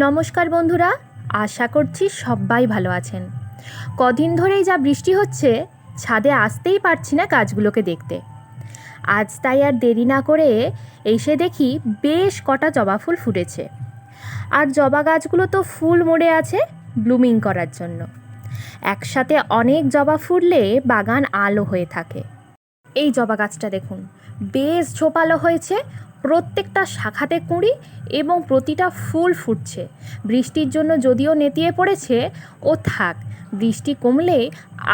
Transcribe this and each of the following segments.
নমস্কার বন্ধুরা, আশা করছি সবাই ভালো আছেন। কদিন ধরেই যা বৃষ্টি হচ্ছে, ছাদে আসতেই পারছি না গাছগুলোকে দেখতে। আজ তাই আর দেরি না করে এসে দেখি বেশ কটা জবা ফুল ফুটেছে। আর জবা গাছগুলো তো ফুল মরে আছে ব্লুমিং করার জন্য। একসাথে অনেক জবা ফুটলে বাগান আলো হয়ে থাকে। এই জবা গাছটা দেখুন, বেশ ঝোপালো হয়েছে প্রত্যেকটা শাখাতে কুঁড়ি এবং প্রতিটা ফুল ফুটছে। বৃষ্টির জন্য যদিও নেতিয়ে পড়েছে, ও থাক, বৃষ্টি কমলে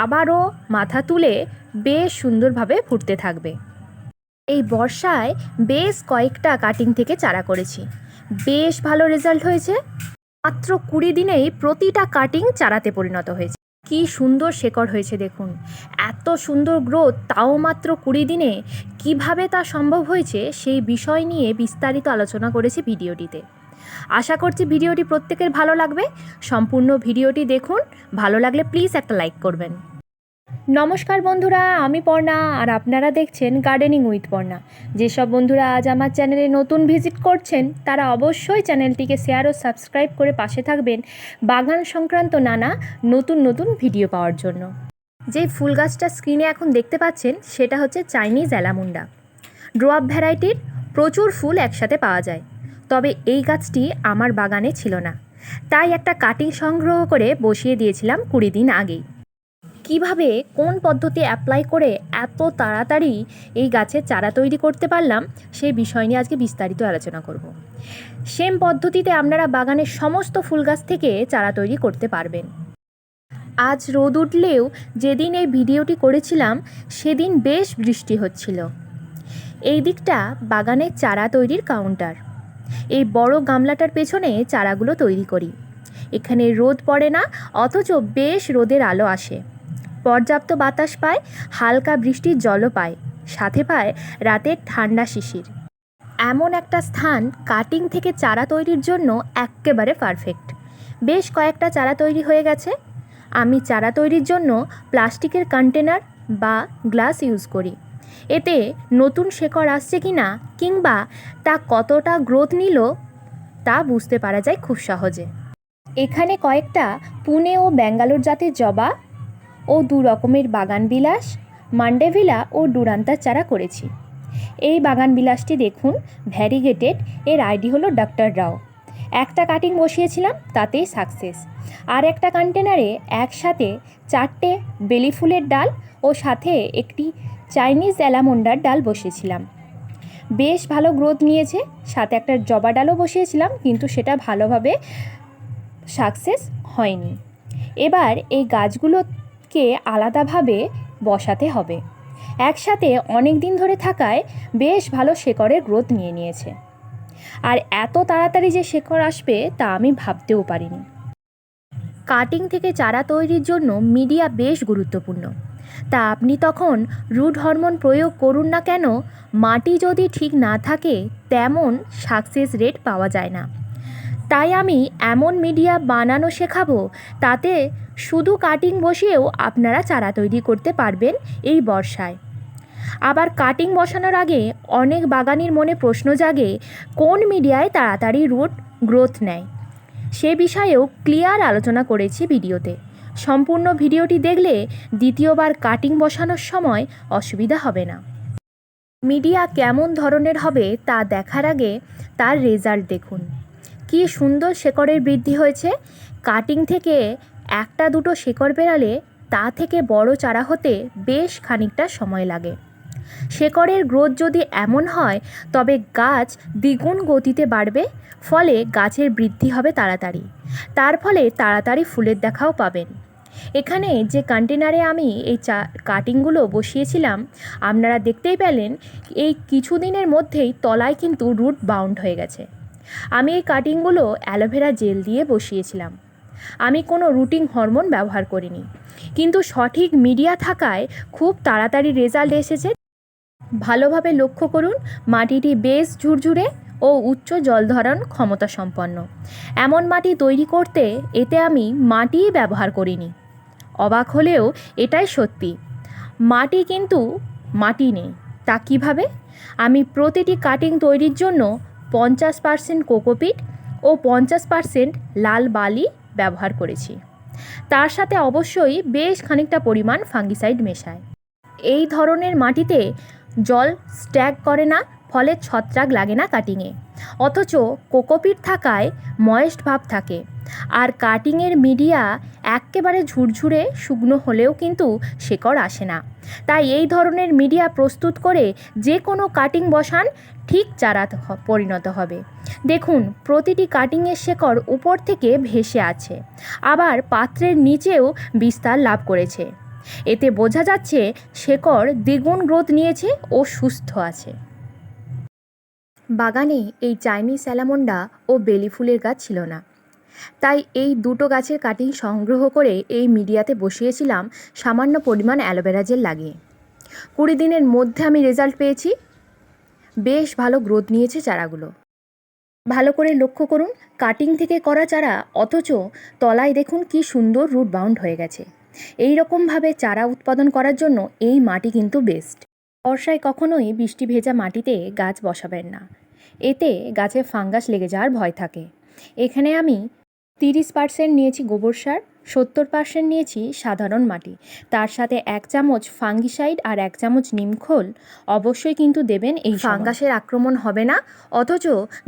আবারও মাথা তুলে বেশ সুন্দরভাবে ফুটতে থাকবে। এই বর্ষায় বেশ কয়েকটা কাটিং থেকে চারা করেছি। বেশ ভালো রেজাল্ট হয়েছে। মাত্র কুড়ি দিনেই প্রতিটা কাটিং চারাতে পরিণত হয়েছে। কি সুন্দর শেকড় হয়েছে দেখুন। এত সুন্দর গ্রোথ তাও মাত্র কুড়ি দিনে কীভাবে তা সম্ভব হয়েছে সেই বিষয় নিয়ে বিস্তারিত আলোচনা করেছি ভিডিওটিতে। আশা করছি ভিডিওটি প্রত্যেকের ভালো লাগবে। সম্পূর্ণ ভিডিওটি দেখুন। ভালো লাগলে প্লিজ একটা লাইক করবেন। নমস্কার বন্ধুরা, আমি পর্ণা আর আপনারা দেখছেন গার্ডেনিং উইথ পর্ণা। যেসব বন্ধুরা আজ আমার চ্যানেলে নতুন ভিজিট করছেন, তারা অবশ্যই চ্যানেলটিকে শেয়ার ও সাবস্ক্রাইব করে পাশে থাকবেন বাগান সংক্রান্ত নানা নতুন নতুন ভিডিও পাওয়ার জন্য। যে ফুল গাছটা স্ক্রিনে এখন দেখতে পাচ্ছেন, সেটা হচ্ছে চাইনিজ অ্যালামুন্ডা ড্রোয়াপ ভ্যারাইটির প্রচুর ফুল একসাথে পাওয়া যায়। তবে এই গাছটি আমার বাগানে ছিল না। তাই একটা কাটিং সংগ্রহ করে বসিয়ে দিয়েছিলাম কুড়ি দিন আগেই। কীভাবে, কোন পদ্ধতি অ্যাপ্লাই করে এত তাড়াতাড়ি এই গাছের চারা তৈরি করতে পারলাম সেই বিষয় নিয়ে আজকে বিস্তারিত আলোচনা করব। সেম পদ্ধতিতে আপনারা বাগানের সমস্ত ফুল গাছ থেকে চারা তৈরি করতে পারবেন। আজ রোদ উঠলেও যেদিন এই ভিডিওটি করেছিলাম, সেদিন বেশ বৃষ্টি হচ্ছিল। এই দিকটা বাগানের চারা তৈরির কাউন্টার এই বড় গামলাটার পেছনে চারাগুলো তৈরি করি। এখানে রোদ পড়ে না, অথচ বেশ রোদের আলো আসে। পর্যাপ্ত বাতাস পায়, হালকা বৃষ্টির জলও পায়। সাথে পায় রাতের ঠান্ডা শিশির। এমন একটা স্থান কাটিং থেকে চারা তৈরির জন্য এক্কেবারে পারফেক্ট। বেশ কয়েকটা চারা তৈরি হয়ে গেছে। আমি চারা তৈরির জন্য প্লাস্টিকের কন্টেনার বা গ্লাস ইউজ করি। এতে নতুন শেকড় আসছে কি না কিংবা তা কতটা গ্রোথ নিল তা বুঝতে পারা যায় খুব সহজে। এখানে কয়েকটা পুনে ও ব্যাঙ্গালোর জাতের জবা ও দু রকমের বাগান বিলাস মান্ডেভিলা ও ডুরান্তার চারা করেছি। এই বাগান বিলাসটি দেখুন, ভ্যারিগেটেড, এর আইডি হলো ডক্টর রাও। একটা কাটিং বসিয়েছিলাম, তাতেই সাকসেস। আর একটা কন্টেনারে একসাথে চারটে বেলি ফুলের ডাল ও সাথে একটি চাইনিজ অ্যালামন্ডার ডাল বসিয়েছিলাম। বেশ ভালো গ্রোথ নিয়েছে, সাথে একটা জবা ডালও বসিয়েছিলাম, কিন্তু সেটা ভালোভাবে সাকসেস হয়নি। এবার এই গাছগুলোকে আলাদাভাবে বসাতে হবে। একসাথে অনেক দিন ধরে থাকায় বেশ ভালো শেকড়ের গ্রোথ নিয়ে নিয়েছে। আর এত তাড়াতাড়ি যে শেকড় আসবে তা আমি ভাবতেও পারিনি। কাটিং থেকে চারা তৈরির জন্য মিডিয়া বেশ গুরুত্বপূর্ণ। তা আপনি তখন রুট হরমোন প্রয়োগ করুন না কেন, মাটি যদি ঠিক না থাকে, তেমন সাকসেস রেট পাওয়া যায় না। তাই আমি এমন মিডিয়া বানানো শেখাবো তাতে শুধু কাটিং বসিয়েও আপনারা চারা তৈরি করতে পারবেন এই বর্ষায়। আবার কাটিং বসানোর আগে অনেক বাগানির মনে প্রশ্ন জাগে, কোন মিডিয়ায় তাড়াতাড়ি রুট গ্রোথ নেয়? সে বিষয়েও ক্লিয়ার আলোচনা করেছি ভিডিওতে। সম্পূর্ণ ভিডিওটি দেখলে দ্বিতীয়বার কাটিং বসানোর সময় অসুবিধা হবে না। মিডিয়া কেমন ধরনের হবে তা দেখার আগে তার রেজাল্ট দেখুন। কি সুন্দর শেকড়ের বৃদ্ধি হয়েছে। কাটিং থেকে একটা দুটো শেকড় বেরালে তা থেকে বড় চারা হতে বেশ খানিকটা সময় লাগে। শেকড়ের গ্রোথ যদি এমন হয়, তবে গাছ দ্বিগুণ গতিতে বাড়বে, ফলে গাছের বৃদ্ধি হবে তাড়াতাড়ি। তার ফলে তাড়াতাড়ি ফুলের দেখাও পাবেন। এখানে যে কন্টেনারে আমি এই চা কাটিংগুলো বসিয়েছিলাম, আপনারা দেখতেই পেলেন, এই কিছুদিনের মধ্যেই তলায় কিন্তু রুট বাউন্ড হয়ে গেছে। আমি এই কাটিংগুলো অ্যালোভেরা জেল দিয়ে বসিয়েছিলাম। আমি কোনো রুটিং হরমোন ব্যবহার করিনি। কিন্তু সঠিক মিডিয়া থাকায় খুব তাড়াতাড়ি রেজাল্ট এসেছে। ভালোভাবে লক্ষ্য করুন, মাটিটি বেশ ঝুরঝুরে ও উচ্চ জলধারণ ক্ষমতা সম্পন্ন। এমন মাটি তৈরি করতে এতে আমি মাটিই ব্যবহার করিনি। অবাক হলেও এটাই সত্যি। মাটি কিন্তু মাটি নেই। তা কীভাবে? আমি প্রতিটি কাটিং তৈরির জন্য পঞ্চাশ পার্সেন্ট কোকোপিট ও পঞ্চাশ পার্সেন্ট লাল বালি ব্যবহার করেছি। তার সাথে অবশ্যই বেশ খানিকটা পরিমাণ ফাঙ্গিসাইড মেশায়। এই ধরনের মাটিতে জল স্ট্যাগ করে না, ফলে ছত্রাক লাগে না কাটিংয়ে অথচ কোকোপিট থাকায় ময়েস্ট ভাব থাকে। আর কাটিংয়ের মিডিয়া এক্কেবারে ঝুরঝুরে শুকনো হলেও কিন্তু শেকড় আসে না। তাই এই ধরনের মিডিয়া প্রস্তুত করে যে কোনো কাটিং বসান ঠিক চারা পরিণত হবে। দেখুন, প্রতিটি কাটিংয়ের শেকড় উপর থেকে ভেসে আছে। আবার পাত্রের নিচেও বিস্তার লাভ করেছে। এতে বোঝা যাচ্ছে শেকড় দ্বিগুণ গ্রোথ নিয়েছে ও সুস্থ আছে। বাগানে এই চাইনিজ স্যালামন্ডা ও বেলি ফুলের গাছ ছিল না। তাই এই দুটো গাছের কাটিং সংগ্রহ করে এই মিডিয়াতে বসিয়েছিলাম সামান্য পরিমাণ অ্যালোভেরা জেল লাগিয়ে। কুড়ি দিনের মধ্যে আমি রেজাল্ট পেয়েছি। বেশ ভালো গ্রোথ নিয়েছে চারাগুলো। ভালো করে লক্ষ্য করুন, কাটিং থেকে করা চারা অথচ তলায় দেখুন কি সুন্দর রুট বাউন্ড হয়ে গেছে। এই রকমভাবে চারা উৎপাদন করার জন্য এই মাটি কিন্তু বেস্ট। বর্ষায় কখনোই বৃষ্টি ভেজা মাটিতে গাছ বসাবেন না। এতে গাছে ফাঙ্গাস লেগে যাওয়ার ভয় থাকে। এখানে আমি তিরিশ পার্সেন্ট নিয়েছি গোবর সার সত্তর পার্সেন্ট নিয়েছি সাধারণ মাটি। তার সাথে এক চামচ ফাঙ্গিসাইড আর এক চামচ নিমখোল অবশ্যই কিন্তু দেবেন এই ফাঙ্গাসের আক্রমণ হবে না অথচ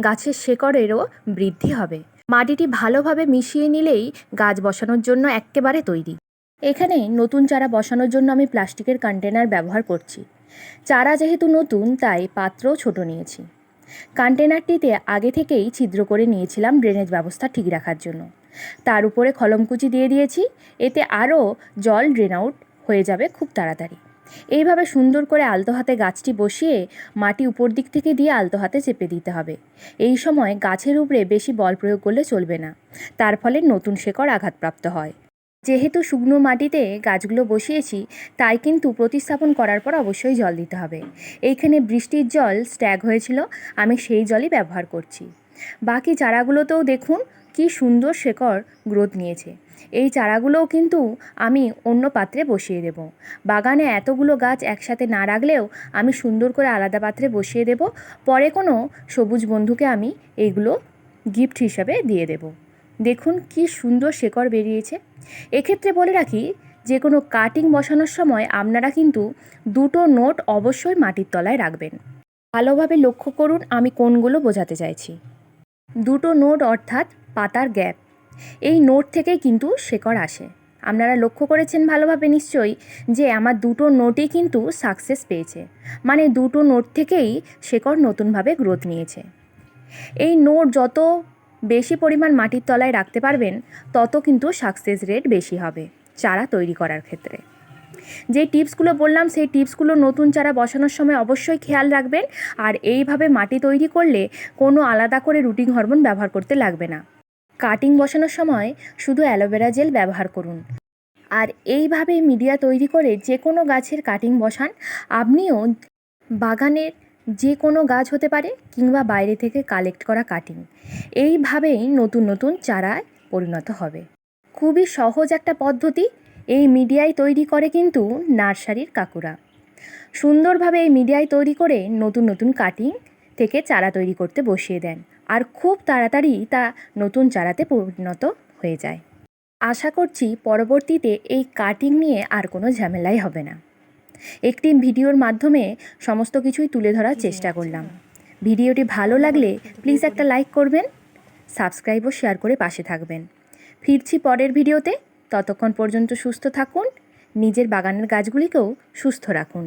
গাছের শেকড়েরও বৃদ্ধি হবে। মাটিটি ভালোভাবে মিশিয়ে নিলেই গাছ বসানোর জন্য এক্কেবারে তৈরি। এখানে নতুন চারা বসানোর জন্য আমি প্লাস্টিকের কন্টেনার ব্যবহার করছি। চারা যেহেতু নতুন, তাই পাত্রও ছোট নিয়েছি। কন্টেনারটিতে আগে থেকেই ছিদ্র করে নিয়েছিলাম ড্রেনেজ ব্যবস্থা ঠিক রাখার জন্য। তার উপরে খলমকুচি দিয়ে দিয়েছি, এতে আরও জল ড্রেন আউট হয়ে যাবে খুব তাড়াতাড়ি। এইভাবে সুন্দর করে আলতো হাতে গাছটি বসিয়ে মাটি উপর দিক থেকে দিয়ে আলতো হাতে চেপে দিতে হবে। এই সময় গাছের উপরে বেশি বল প্রয়োগ করলে চলবে না। তার ফলে নতুন শেকড় আঘাতপ্রাপ্ত হয়। যেহেতু শুকনো মাটিতে গাছগুলো বসিয়েছি, তাই কিন্তু প্রতিস্থাপন করার পর অবশ্যই জল দিতে হবে। এইখানে বৃষ্টির জল স্ট্যাগ হয়েছিল, আমি সেই জলই ব্যবহার করছি। বাকি চারাগুলোতেও দেখুন কি সুন্দর শেকড় গ্রোথ নিয়েছে। এই চারাগুলোও কিন্তু আমি অন্য পাত্রে বসিয়ে দেব। বাগানে এতগুলো গাছ একসাথে না রাখলেও আমি সুন্দর করে আলাদা পাত্রে বসিয়ে দেব। পরে কোনো সবুজ বন্ধুকে আমি এইগুলো গিফট হিসাবে দিয়ে দেব। দেখুন কি সুন্দর শেকড় বেরিয়েছে। এক্ষেত্রে বলে রাখি, যে কোনো কাটিং বসানোর সময় আপনারা কিন্তু দুটো নোট অবশ্যই মাটির তলায় রাখবেন। ভালোভাবে লক্ষ্য করুন আমি কোনগুলো বোঝাতে চাইছি। দুটো নোট অর্থাৎ পাতার গ্যাপ। এই নোট থেকেই কিন্তু শেকড় আসে। আপনারা লক্ষ্য করেছেন ভালোভাবে নিশ্চয়ই, যে আমার দুটো নোটই কিন্তু সাকসেস পেয়েছে। মানে দুটো নোট থেকেই শেকড় নতুনভাবে গ্রোথ নিয়েছে। এই নোট যত বেশি পরিমাণ মাটির তলায় রাখতে পারবেন, তত কিন্তু সাকসেস রেট বেশি হবে, চারা তৈরি করার ক্ষেত্রে। যে টিপসগুলো বললাম, সেই টিপসগুলো নতুন চারা বসানোর সময় অবশ্যই খেয়াল রাখবেন আর এইভাবে মাটি তৈরি করলে কোনো আলাদা করে রুটিং হরমোন ব্যবহার করতে লাগবে না। কাটিং বসানোর সময় শুধু অ্যালোভেরা জেল ব্যবহার করুন। আর এইভাবে মিডিয়া তৈরি করে যে কোনো গাছের কাটিং বসান। আপনিও বাগানের যে কোনো গাছ হতে পারে কিংবা বাইরে থেকে কালেক্ট করা কাটিং এইভাবেই নতুন নতুন চারায় পরিণত হবে। খুবই সহজ একটা পদ্ধতি, এই মিডিয়ায় তৈরি করে কিন্তু নার্সারির কাকুরা। সুন্দরভাবে এই মিডিয়ায় তৈরি করে নতুন নতুন কাটিং থেকে চারা তৈরি করতে বসিয়ে দেন আর খুব তাড়াতাড়ি তা নতুন চারাতে পরিণত হয়ে যায়। আশা করছি পরবর্তীতে এই কাটিং নিয়ে আর কোনো ঝামেলাই হবে না। একটি ভিডিওর মাধ্যমে সমস্ত কিছুই তুলে ধরার চেষ্টা করলাম। ভিডিওটি ভালো লাগলে প্লিজ একটা লাইক করবেন সাবস্ক্রাইব ও শেয়ার করে পাশে থাকবেন। ফিরছি পরের ভিডিওতে, ততক্ষণ পর্যন্ত সুস্থ থাকুন, নিজের বাগানের গাছগুলিকেও সুস্থ রাখুন।